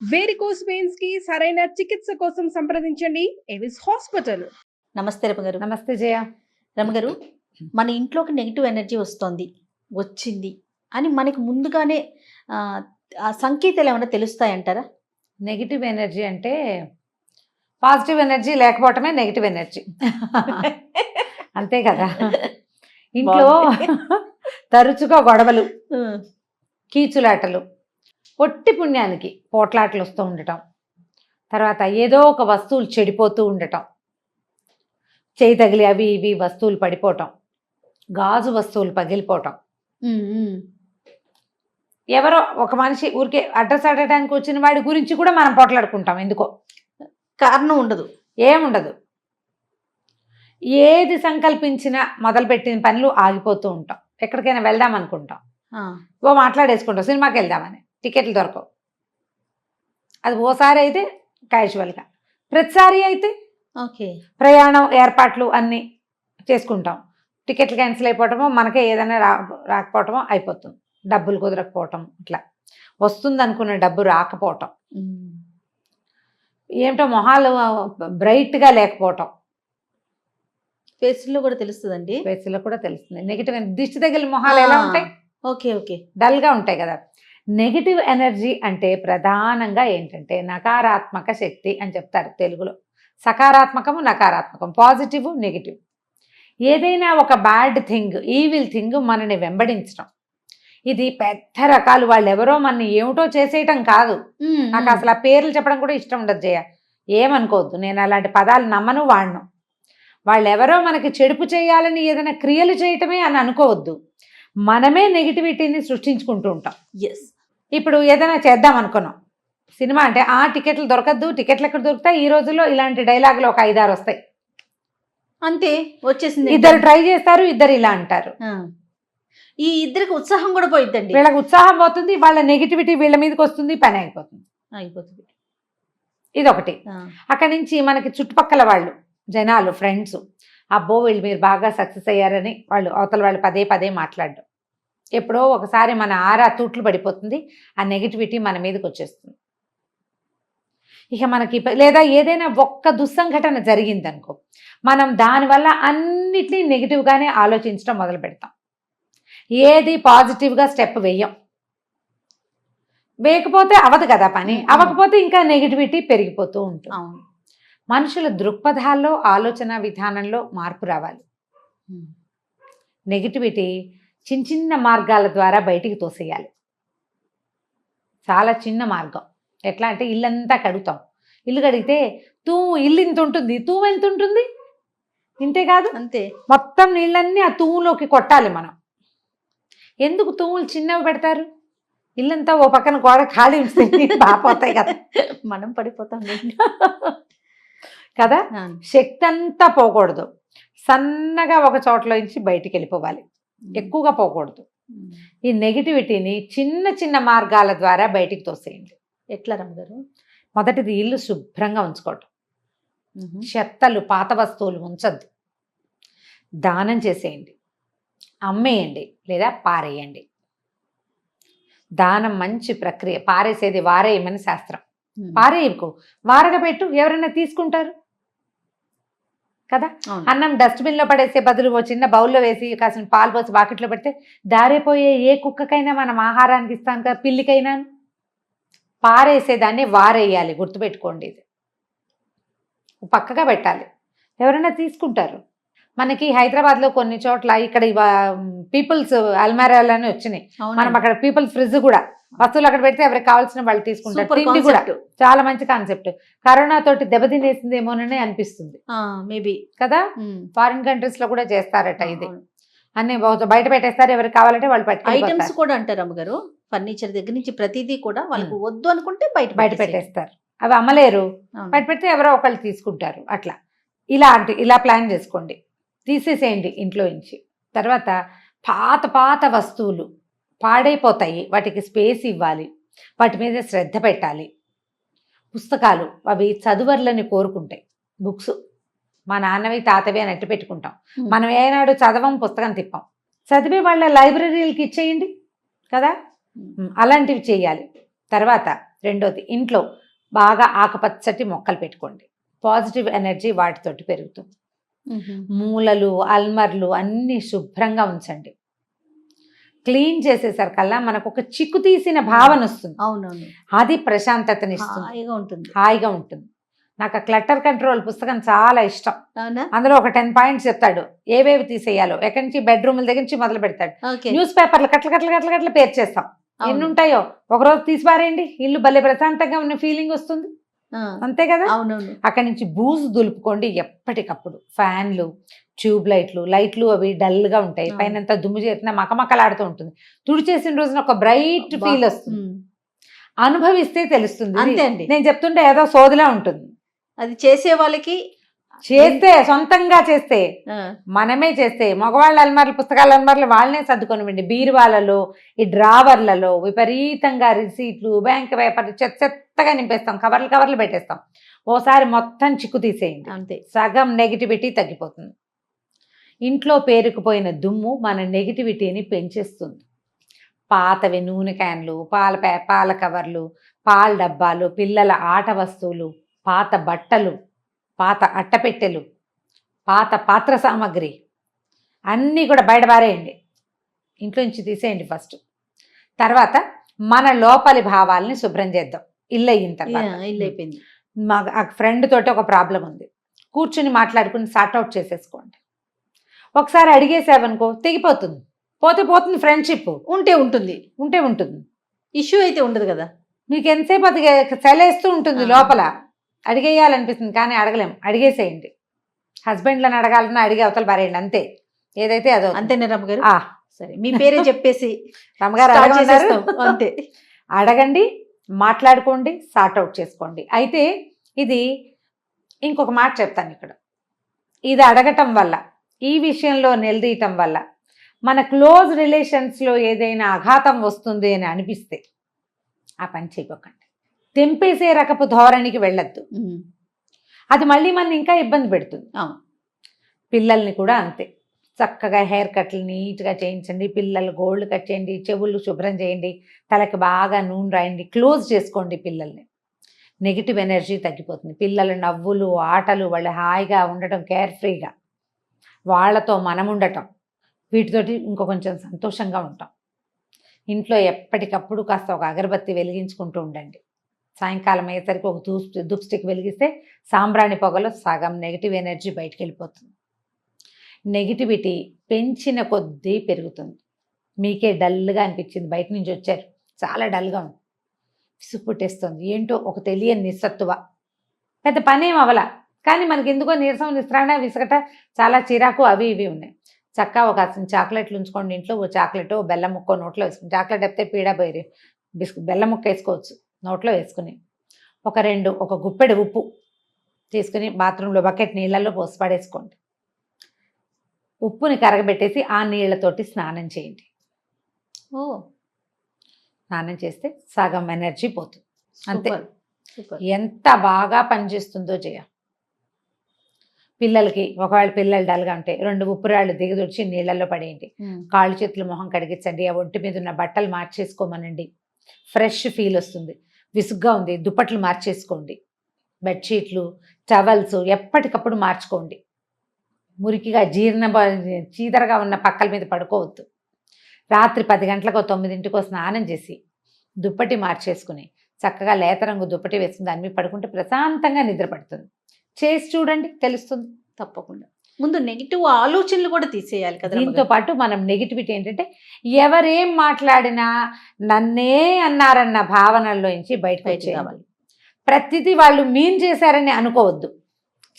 Varicose వెయిన్స్కి సరైన చికిత్స కోసం సంప్రదించండి. ఎవిస్ హాస్పిటల్ నమస్తే రమ గారు. నమస్తే జయ. రమ గారు మన ఇంట్లోకి నెగిటివ్ ఎనర్జీ వస్తుంది. వచ్చింది. అని మనకి ముందుగానే ఆ, సంకేతాలు ఏమైనా తెలుస్తాయంటారా? నెగిటివ్ ఎనర్జీ అంటే పాజిటివ్ ఎనర్జీ లేకపోవటమే నెగిటివ్ ఎనర్జీ అంతే కదా ఇంట్లో. తరచుగా గొడవలు కీచులాటలు పొట్టి పుణ్యానికి పోట్లాటలు వస్తూ ఉండటం. తర్వాత ఏదో ఒక వస్తువులు చెడిపోతూ ఉండటం. చేయి తగిలి అవి ఇవి వస్తువులు పడిపోవటం. గాజు వస్తువులు పగిలిపోవటం. ఎవరో ఒక మనిషి ఊరికే అడ్రస్ అడగడానికి వచ్చిన వాడి గురించి కూడా మనం పోట్లాడుకుంటాం ఎందుకో. కారణం ఉండదు. ఏముండదు ఏది సంకల్పించినా మొదలుపెట్టిన పనులు ఆగిపోతూ ఉంటాం. ఎక్కడికైనా వెళ్దాం అనుకుంటాం. ఓ మాట్లాడేసుకుంటాం. సినిమాకి వెళ్దామని. టికెట్లు దొరకవు. అది ఓసారి అయితే క్యాజువల్గా ప్రతిసారి అయితే ఓకే. ప్రయాణం ఏర్పాట్లు అన్నీ చేసుకుంటాం. టికెట్లు క్యాన్సిల్ అయిపోవటమో మనకే ఏదైనా రా రాకపోవటమో అయిపోతుంది. డబ్బులు కుదరకపోవటం ఇట్లా. వస్తుంది అనుకున్న డబ్బు రాకపోవటం. ఏమిటో మొహాలు బ్రైట్గా లేకపోవటం. ఫేస్లో కూడా తెలుస్తుందండి? ఫేస్లో కూడా తెలుస్తుంది. నెగిటివ్ దిష్టి తగిలిన మొహాలు ఎలా. ఉంటాయి? Okay okay. డల్గా ఉంటాయి కదా. నెగిటివ్ ఎనర్జీ అంటే ప్రధానంగా ఏంటంటే నకారాత్మక శక్తి అని చెప్తారు తెలుగులో. సకారాత్మకము నకారాత్మకం పాజిటివ్ నెగిటివ్. ఏదైనా ఒక బ్యాడ్ థింగ్ ఈవిల్ థింగ్ మనని వెంబడించడం. ఇది పెద్ద రకాలు. వాళ్ళు ఎవరో మన ఏమిటో చేసేయటం కాదు. నాకు. అసలు ఆ పేర్లు చెప్పడం కూడా ఇష్టం ఉండదు జయ. ఏమనుకోవద్దు. నేను అలాంటి పదాలు నమ్మను వాడను. వాళ్ళు ఎవరో మనకి చెడుపు చేయాలని ఏదైనా క్రియలు చేయటమే అని అనుకోవద్దు. మనమే నెగిటివిటీని సృష్టించుకుంటూ ఉంటాం. ఎస్ ఇప్పుడు ఏదైనా చేద్దాం అనుకున్నాం. సినిమా అంటే ఆ టికెట్లు దొరకద్దు టికెట్లు ఎక్కడ దొరుకుతాయి? ఈ రోజుల్లో ఇలాంటి డైలాగులు ఒక ఐదారు వస్తాయి. అంతే వచ్చేసింది. ఇద్దరు ట్రై చేస్తారు ఇద్దరు ఇలా అంటారు. ఈ ఇద్దరికి ఉత్సాహం కూడా పోయిద్దండి. వీళ్ళకి ఉత్సాహం పోతుంది వాళ్ళ నెగిటివిటీ వీళ్ళ మీదకి వస్తుంది పని అయిపోతుంది. అయిపోతుంది. ఇది ఒకటి అక్కడి నుంచి మనకి చుట్టుపక్కల వాళ్ళు జనాలు ఫ్రెండ్స్ అబ్బో వీళ్ళు మీరు బాగా సక్సెస్ అయ్యారని వాళ్ళు అవతల వాళ్ళు పదే పదే మాట్లాడడం. ఎప్పుడో ఒకసారి మన ఆరా తూట్లు పడిపోతుంది ఆ నెగిటివిటీ మన మీదకి వచ్చేస్తుంది. ఇక మనకి లేదా ఏదైనా ఒక్క దుస్సంఘటన జరిగిందనుకో మనం దానివల్ల అన్నిటినీ నెగిటివ్గానే ఆలోచించడం మొదలు పెడతాం. ఏది పాజిటివ్గా స్టెప్ వేయం. వేయకపోతే అవదు కదా పని అవ్వకపోతే ఇంకా నెగిటివిటీ పెరిగిపోతూ ఉంటుంది. మనుషుల దృక్పథాల్లో ఆలోచన విధానంలో మార్పు రావాలి. నెగిటివిటీ చిన్న చిన్న మార్గాల ద్వారా బయటికి తోసేయాలి. చాలా చిన్న మార్గం. ఎట్లా అంటే ఇల్లంతా కడుగుతాం. ఇల్లు కడిగితే తూ ఇల్లు ఇంత ఉంటుంది. తూము ఎంత ఉంటుంది? ఇంతే కాదు? అంతే. మొత్తం నీళ్ళన్నీ ఆ తూములోకి కొట్టాలి మనం. ఎందుకు తూములు చిన్నవి పెడతారు? ఇల్లంతా ఓ పక్కన గోడ ఖాళీ ఉంచితే నీళ్ళు బాగా పోతాయి కదా. మనం పడిపోతాం కదా? శక్తి అంతా పోకూడదు. సన్నగా ఒక చోట్ల నుంచి బయటికి వెళ్ళిపోవాలి. ఎక్కువగా పోకూడదు. ఈ నెగిటివిటీని చిన్న చిన్న మార్గాల ద్వారా బయటికి తోసేయండి. ఎట్లా రమ్మగారు? మొదటిది ఇల్లు శుభ్రంగా ఉంచుకోవటం. చెత్తలు పాత వస్తువులు ఉంచద్దు. దానం చేసేయండి. అమ్మేయండి లేదా పారేయండి. దానం మంచి ప్రక్రియ. పారేసేది వారేయమని శాస్త్రం. పారేయకు. వారగా పెట్టు. ఎవరైనా తీసుకుంటారు? కదా. అన్నం డస్ట్బిన్లో పడేసే బదులు ఓ చిన్న బౌల్లో వేసి కాసిన పాలు పోసి బాకెట్లో పెడితే దారిపోయే ఏ కుక్కకైనా మనం ఆహారానికి ఇస్తాం కదా పిల్లికైనా పారేసేదాన్ని వారేయాలి గుర్తుపెట్టుకోండి ఇది. పక్కగా పెట్టాలి. ఎవరైనా తీసుకుంటారు. మనకి హైదరాబాద్లో కొన్ని చోట్ల ఇక్కడ పీపుల్స్ అల్మారాలని వచ్చినాయి. అవునండి. మనం అక్కడ పీపుల్స్ ఫ్రిడ్జ్ కూడా వస్తువులు అక్కడ పెడితే ఎవరికి కావాల్సిన వాళ్ళు తీసుకుంటారు. తిండి కూడా. చాలా మంచి కాన్సెప్ట్ కరోనా తోటి దెబ్బతినేసిందేమోనని అనిపిస్తుంది. మేబీ కదా? ఫారిన్ కంట్రీస్లో కూడా చేస్తారట ఇది. అన్ని బయట పెట్టేస్తారు ఎవరికి కావాలంటే వాళ్ళు ఐటమ్స్ కూడా అంటారు అమ్మగారు. ఫర్నిచర్ దగ్గర నుంచి ప్రతిదీ కూడా వాళ్ళకి వద్దు అనుకుంటే బయట బయట. పెట్టేస్తారు. అవి అమ్మలేరు. బయట పెడితే ఎవరో ఒకళ్ళు తీసుకుంటారు. అట్లా. ఇలా అంటే ఇలా ప్లాన్ చేసుకోండి. తీసేసేయండి ఇంట్లో నుంచి. తర్వాత పాత పాత వస్తువులు. పాడైపోతాయి. వాటికి స్పేస్ ఇవ్వాలి. వాటి మీద శ్రద్ధ పెట్టాలి. పుస్తకాలు అవి చదువర్లని కోరుకుంటాయి. బుక్స్ మా నాన్నవి తాతవి అని అట్టు పెట్టుకుంటాం. మనం ఏనాడు చదవం పుస్తకం తిప్పాం. చదివే వాళ్ళ లైబ్రరీలకి ఇచ్చేయండి. కదా? అలాంటివి చేయాలి. తర్వాత రెండోది ఇంట్లో బాగా ఆకుపచ్చటి మొక్కలు పెట్టుకోండి. పాజిటివ్ ఎనర్జీ వాటితోటి పెరుగుతుంది. మూలలు అల్మర్లు అన్నీ శుభ్రంగా ఉంచండి. క్లీన్ చేసేసరికల్లా మనకు ఒక చిక్కు తీసిన భావన వస్తుంది. అవునవును. అది ప్రశాంతతనిస్తుంది హాయిగా ఉంటుంది. హాయిగా ఉంటుంది. నాకు ఆ క్లటర్ కంట్రోల్ పుస్తకం చాలా ఇష్టం. అవునా? అందులో ఒక టెన్ పాయింట్స్ చెప్తాడు. ఏవేవి తీసేయాలో. ఎక్కడి నుంచి బెడ్రూమ్ల దగ్గర నుంచి మొదలు పెడతాడు. ఓకే. న్యూస్ పేపర్లు కట్ల కట్ల కట్ల కట్ల పేరు చేస్తాం ఎన్ని ఉంటాయో ఒకరోజు తీసిపారేయండి. ఇల్లు భలే ప్రశాంతంగా ఉన్న ఫీలింగ్ వస్తుంది. అంతే కదా? అవునవును. అక్కడి నుంచి బూజు దులుపుకోండి ఎప్పటికప్పుడు. ఫ్యాన్లు ట్యూబ్ లైట్లు లైట్లు అవి డల్గా ఉంటాయి. పైన దుమ్ము చేసిన మకమకలాడుతూ ఉంటుంది. తుడిచేసిన రోజున ఒక బ్రైట్. ఫీల్ వస్తుంది. అనుభవిస్తే తెలుస్తుంది. అంతే అండి. నేను చెప్తుంటే ఏదో సోదిలా ఉంటుంది. అది చేసే వాళ్ళకి చేస్తే సొంతంగా చేస్తే మనమే చేస్తే మగవాళ్ళ అల్మార్లు పుస్తకాల అల్మార్లు వాళ్ళనే సర్దుకొనివ్వండి బీరువాలలో ఈ డ్రావర్లలో విపరీతంగా రిసీట్లు బ్యాంక్ పేపర్లు చెత్త చెత్తగా నింపేస్తాం. కవర్లు కవర్లు పెట్టేస్తాం. ఓసారి మొత్తం చిక్కు తీసేయండి. అంతే. సగం నెగిటివిటీ తగ్గిపోతుంది. ఇంట్లో పేరుకుపోయిన దుమ్ము మన నెగిటివిటీని పెంచేస్తుంది. పాతవి నూనె క్యాన్లు పాల పాల కవర్లు పాల డబ్బాలు పిల్లల ఆట వస్తువులు పాత బట్టలు పాత అట్టపెట్టెలు పాత పాత్ర సామాగ్రి అన్నీ కూడా బయట పారేయండి. ఇంట్లో నుంచి తీసేయండి ఫస్ట్. తర్వాత మన లోపలి భావాల్ని శుభ్రం చేద్దాం. ఇల్లు అయిన తర్వాత. ఇల్లు అయిపోయింది. మా ఫ్రెండ్ తోటి ఒక ప్రాబ్లం ఉంది. కూర్చుని మాట్లాడుకుని సార్ట్అవుట్ చేసేసుకోండి. ఒకసారి అడిగేసావనుకో తెగిపోతుంది. పోతే పోతుంది ఫ్రెండ్షిప్ ఉంటే ఉంటుంది. ఉంటే ఉంటుంది. ఇష్యూ అయితే ఉండదు కదా. మీకు ఎంతసేపు అది చలేస్తూ ఉంటుంది. లోపల. అడిగేయాలనిపిస్తుంది కానీ అడగలేం. అడిగేసేయండి. హస్బెండ్లను అడగాలన్నా అడిగే అవతల పారేయండి అంతే. ఏదైతే అదో. అంతేనా రమ్మ గారు? ఆ, సరే మీ పేరే చెప్పేసి రమ్మగారు? చేసేస్తాం. అంతే. అడగండి మాట్లాడుకోండి సార్ట్అవుట్ చేసుకోండి. అయితే ఇది ఇంకొక మాట చెప్తాను ఇక్కడ. ఇది అడగటం వల్ల ఈ విషయంలో నిలదీయటం వల్ల మన క్లోజ్ రిలేషన్స్లో ఏదైనా అఘాతం వస్తుంది అని అనిపిస్తే ఆ పని చేయకండి. తెంపేసే రకపు ధోరణికి వెళ్ళొద్దు. అది మళ్ళీ మన ఇంకా ఇబ్బంది పెడుతుంది. పిల్లల్ని కూడా అంతే. చక్కగా హెయిర్ కట్లు నీట్గా చేయించండి పిల్లలు గోల్డ్ కట్ చేయండి చెవులు శుభ్రం చేయండి తలకి బాగా నూనె రాయండి క్లోజ్ చేసుకోండి పిల్లల్ని. నెగిటివ్ ఎనర్జీ తగ్గిపోతుంది. పిల్లల నవ్వులు ఆటలు వాళ్ళు హాయిగా ఉండటం కేర్ ఫ్రీగా వాళ్ళతో మనం ఉండటం వీటితోటి ఇంకో కొంచెం సంతోషంగా ఉంటాం. ఇంట్లో ఎప్పటికప్పుడు కాస్త ఒక అగరబత్తి వెలిగించుకుంటూ ఉండండి. సాయంకాలం అయ్యేసరికి ఒక దూప్ దుప్ స్టిక్ వెలిగిస్తే సాంబ్రాణి పొగలో సగం నెగిటివ్ ఎనర్జీ బయటికి వెళ్ళిపోతుంది నెగిటివిటీ పెంచిన కొద్దీ పెరుగుతుంది. మీకే డల్గా అనిపించింది. బయట నుంచి వచ్చారు. చాలా డల్గా ఉంది. విసుగు పుట్టేస్తుంది ఏంటో ఒక తెలియని నిస్సత్తువ. పెద్ద పనేం అవల కానీ మనకి ఎందుకో నీరసం నిస్రాణ విసుగట చాలా చిరాకు అవి ఇవి ఉన్నాయి. చక్కగా ఒక అసలు చాక్లెట్లు ఉంచుకోండి ఇంట్లో. ఓ చాక్లెట్ ఓ బెల్లం ముక్కో నోట్లో వేసుకోండి చాక్లెట్ అయితే పీడా పోయి బిస్కు బెల్లం ముక్క వేసుకోవచ్చు. నోట్లో వేసుకుని. ఒక రెండు ఒక గుప్పెడు ఉప్పు తీసుకుని బాత్రూంలో బకెట్ నీళ్ళల్లో పోసి పడేసుకోండి. ఉప్పుని కరగబెట్టేసి ఆ నీళ్ళతోటి స్నానం చేయండి. ఓ! స్నానం చేస్తే సగం ఎనర్జీ పోతుంది. అంతే. ఎంత బాగా పనిచేస్తుందో చేయ పిల్లలకి ఒకవేళ పిల్లలు డల్గా ఉంటే రెండు ఉప్పురాళ్ళు దిగదొచ్చి నీళ్ళల్లో పడేయండి. కాళ్ళు చేతులు మొహం కడిగించండి ఆ ఒంటి మీద ఉన్న బట్టలు మార్చేసుకోమనండి. ఫ్రెష్ ఫీల్ వస్తుంది. విసుగ్గా ఉంది. దుప్పట్లు మార్చేసుకోండి. బెడ్షీట్లు టవల్స్ ఎప్పటికప్పుడు మార్చుకోండి. మురికిగా జీర్ణ చీదరగా ఉన్న పక్కల మీద పడుకోవద్దు. రాత్రి పది గంటలకు తొమ్మిదింటికో స్నానం చేసి దుప్పటి మార్చేసుకుని చక్కగా లేత రంగు దుప్పటి వేసుకుని దాని మీద పడుకుంటే ప్రశాంతంగా నిద్రపడుతుంది. చేసి చూడండి తెలుస్తుంది. తప్పకుండా. ముందు నెగిటివ్ ఆలోచనలు కూడా తీసేయాలి కదా దీంతో. పాటు మనం నెగిటివిటీ ఏంటంటే ఎవరేం మాట్లాడినా నన్నే అన్నారన్న భావనల్లోంచి బయటకు బయటికి వచ్చేయాలి ప్రతిదీ వాళ్ళు మీన్ చేశారని అనుకోవద్దు.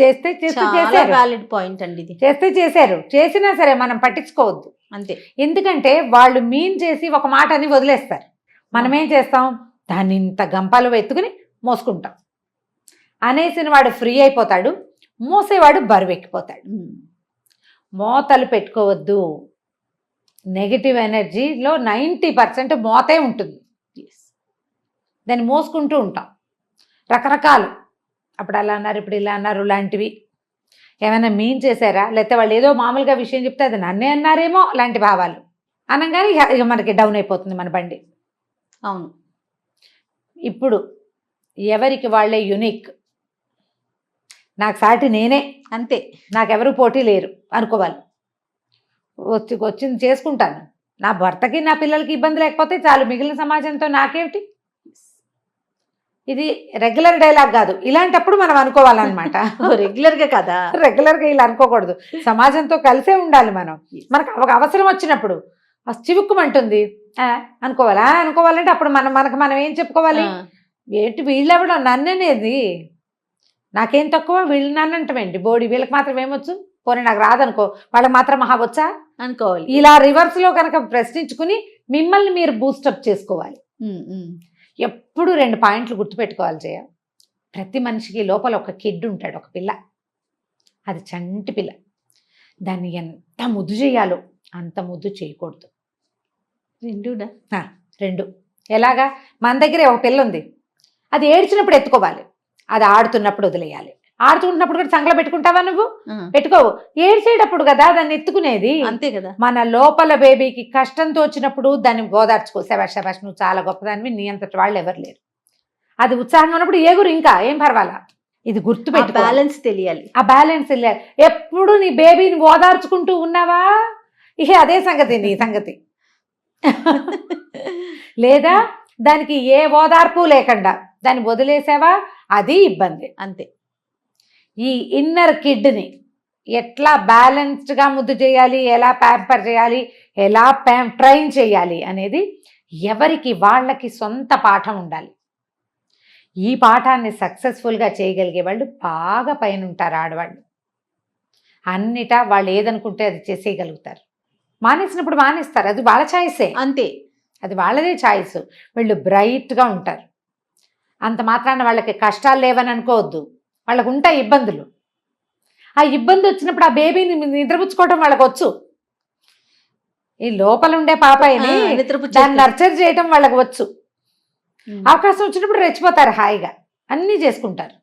చేస్తే చేస్తే చేశారు. వ్యాలిడ్ పాయింట్ అండి ఇది. చేస్తే చేశారు. చేసినా సరే మనం పట్టించుకోవద్దు. అంతే. ఎందుకంటే వాళ్ళు మీన్ చేసి ఒక మాట అని వదిలేస్తారు. మనం ఏం చేస్తాం? దాన్ని ఇంత గంపాలు ఎత్తుకుని మోసుకుంటాం. అనేసిన వాడు ఫ్రీ అయిపోతాడు. మోసేవాడు బరువెక్కిపోతాడు. మోతలు పెట్టుకోవద్దు. నెగిటివ్ ఎనర్జీలో నైంటీ పర్సెంట్ మోతే ఉంటుంది. దాన్ని మోసుకుంటూ ఉంటాం. రకరకాలు. అప్పుడు అలా అన్నారు ఇప్పుడు ఇలా అన్నారు లాంటివి ఏమైనా మీన్ చేశారా? లేకపోతే వాళ్ళు ఏదో మామూలుగా విషయం చెప్తే అది నన్నే అన్నారేమో లాంటి భావాలు. అనగానే ఇక మనకి డౌన్ అయిపోతుంది మన బండి. అవును. ఇప్పుడు ఎవరికి వాళ్ళే యునిక్? నాకు సాటి నేనే. అంతే. నాకెవరు పోటీ లేరు అనుకోవాలి. వచ్చి వచ్చింది చేసుకుంటాను. నా భర్తకి నా పిల్లలకి ఇబ్బంది లేకపోతే చాలు. మిగిలిన సమాజంతో నాకేమిటి? ఇది రెగ్యులర్ డైలాగ్ కాదు. ఇలాంటప్పుడు మనం అనుకోవాలన్నమాట. రెగ్యులర్గా కదా? రెగ్యులర్గా ఇలా అనుకోకూడదు. సమాజంతో కలిసే ఉండాలి మనం. మనకు అవ- అవసరం వచ్చినప్పుడు. చివుక్కుమంటుంది. అనుకోవాలా? అనుకోవాలంటే అప్పుడు మనం మనకు మనం ఏం చెప్పుకోవాలి? ఏంటి వీళ్ళెవడం నన్ననేది నాకేం తక్కువ? వీళ్ళు నన్నంటమేంటి బోడి వీళ్ళకి మాత్రం ఏమొచ్చు? పోనీ నాకు రాదనుకో. వాళ్ళకి మాత్రం మహా వచ్చా అనుకోవాలి. ఇలా రివర్స్లో కనుక ప్రశ్నించుకుని మిమ్మల్ని మీరు బూస్టప్ చేసుకోవాలి. ఎప్పుడు రెండు పాయింట్లు గుర్తుపెట్టుకోవాలి జయ. ప్రతి మనిషికి లోపల ఒక కిడ్ ఉంటాడు ఒక పిల్ల. అది చంటి పిల్ల. దాన్ని ఎంత ముద్దు చేయాలో అంత ముద్దు చేయకూడదు. రెండునా? రెండు. ఎలాగా? మన దగ్గరే ఒక పిల్ల ఉంది. అది ఏడ్చినప్పుడు ఎత్తుకోవాలి. అది ఆడుతున్నప్పుడు వదిలేయాలి. ఆడుతున్నప్పుడు కూడా సంకల పెట్టుకుంటావా నువ్వు? పెట్టుకోవు. ఏడ్చేటప్పుడు కదా దాన్ని ఎత్తుకునేది? అంతే కదా. మన లోపల బేబీకి కష్టంతో వచ్చినప్పుడు దాన్ని ఓదార్చుకో శబాష్ శబాష్ నువ్వు చాలా గొప్పదానివి నీ అంతటి వాళ్ళు ఎవరు లేరు. అది ఉత్సాహంగా ఉన్నప్పుడు ఏగురు ఇంకా ఏం పర్వాలా? ఇది గుర్తు బ్యాలెన్స్ తెలియాలి. ఆ బ్యాలెన్స్ లేదు ఎప్పుడు నీ బేబీని ఓదార్చుకుంటూ ఉన్నావా? ఇహే అదే సంగతి నీ సంగతి. లేదా దానికి ఏ ఓదార్పు లేకుండా దాన్ని వదిలేసావా? అది ఇబ్బంది. అంతే. ఈ ఇన్నర్ కిడ్ని ఎట్లా బ్యాలెన్స్డ్గా ముద్దు చేయాలి ఎలా ప్యాంపర్ చేయాలి ఎలా ప్యాం ట్రైన్ చేయాలి అనేది ఎవరికి వాళ్ళకి సొంత పాఠం ఉండాలి. ఈ పాఠాన్ని సక్సెస్ఫుల్గా చేయగలిగే వాళ్ళు బాగా పైన ఉంటారు ఆడవాళ్ళు. అన్నిటా వాళ్ళు ఏదనుకుంటే అది చేసేయగలుగుతారు. మానేసినప్పుడు మానేస్తారు. అది వాళ్ళ ఛాయిసే అంతే. అది వాళ్ళదే ఛాయిస్ వీళ్ళు బ్రైట్గా ఉంటారు. అంత మాత్రాన వాళ్ళకి కష్టాలు లేవని అనుకోవద్దు. వాళ్ళకు ఉంటాయి ఇబ్బందులు. ఆ ఇబ్బంది వచ్చినప్పుడు ఆ బేబీని నిద్రపుచ్చుకోవడం వాళ్ళకి వచ్చు ఈ లోపల ఉండే పాపాయిని దాన్ని నర్చర్ చేయడం వాళ్ళకి వచ్చు. అవకాశం వచ్చినప్పుడు రెచ్చిపోతారు హాయిగా. అన్నీ చేసుకుంటారు.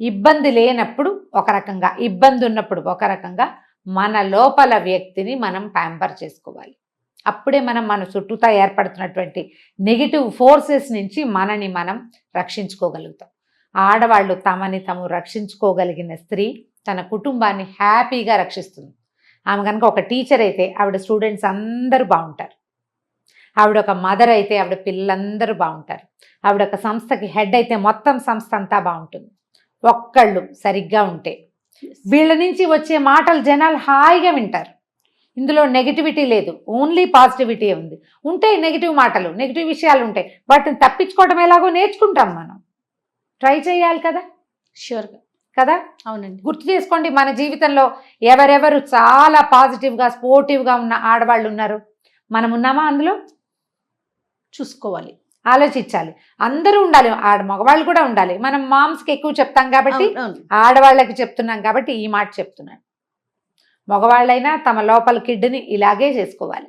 ఇబ్బంది లేనప్పుడు ఒక రకంగా ఇబ్బంది ఉన్నప్పుడు ఒక రకంగా మన లోపల వ్యక్తిని మనం ప్యాంపర్ చేసుకోవాలి. అప్పుడే మనం మన చుట్టూతా ఏర్పడుతున్నటువంటి నెగిటివ్ ఫోర్సెస్ నుంచి మనని మనం రక్షించుకోగలుగుతాం. ఆడవాళ్ళు తమని తాము రక్షించుకోగలిగిన స్త్రీ తన కుటుంబాన్ని హ్యాపీగా రక్షిస్తుంది. ఆమె కనుక ఒక టీచర్ అయితే ఆవిడ స్టూడెంట్స్ అందరూ బాగుంటారు. ఆవిడ ఒక మదర్ అయితే ఆవిడ పిల్లలందరూ బాగుంటారు. ఆవిడ ఒక సంస్థకి హెడ్ అయితే మొత్తం సంస్థ అంతా బాగుంటుంది. ఒక్కళ్ళు సరిగ్గా ఉంటే వీళ్ళ నుంచి వచ్చే మాటలు జనాలు హాయిగా వింటారు. ఇందులో నెగిటివిటీ లేదు. ఓన్లీ పాజిటివిటీ ఉంది. ఉంటాయి నెగిటివ్ మాటలు నెగిటివ్ విషయాలు ఉంటాయి. వాటిని తప్పించుకోవడం ఎలాగో నేర్చుకుంటాం మనం. ట్రై చేయాలి కదా? Sure. గా కదా? అవునండి. గుర్తు చేసుకోండి మన జీవితంలో ఎవరెవరు చాలా పాజిటివ్గా స్పోర్టివ్గా ఉన్న ఆడవాళ్ళు ఉన్నారు? మనం ఉన్నామా అందులో? చూసుకోవాలి. ఆలోచించాలి. అందరూ ఉండాలి. ఆడ మగవాళ్ళు కూడా ఉండాలి. మనం మామ్స్కి ఎక్కువ చెప్తాం కాబట్టి. ఆడవాళ్ళకి చెప్తున్నాం కాబట్టి ఈ మాట చెప్తున్నాను మగవాళ్ళైనా తమ లోపల కిడ్ని ఇలాగే చేసుకోవాలి.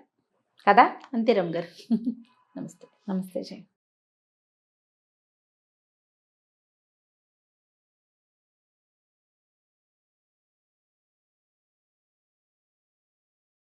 కదా? అంతే రమ్ గారు నమస్తే. నమస్తే జయ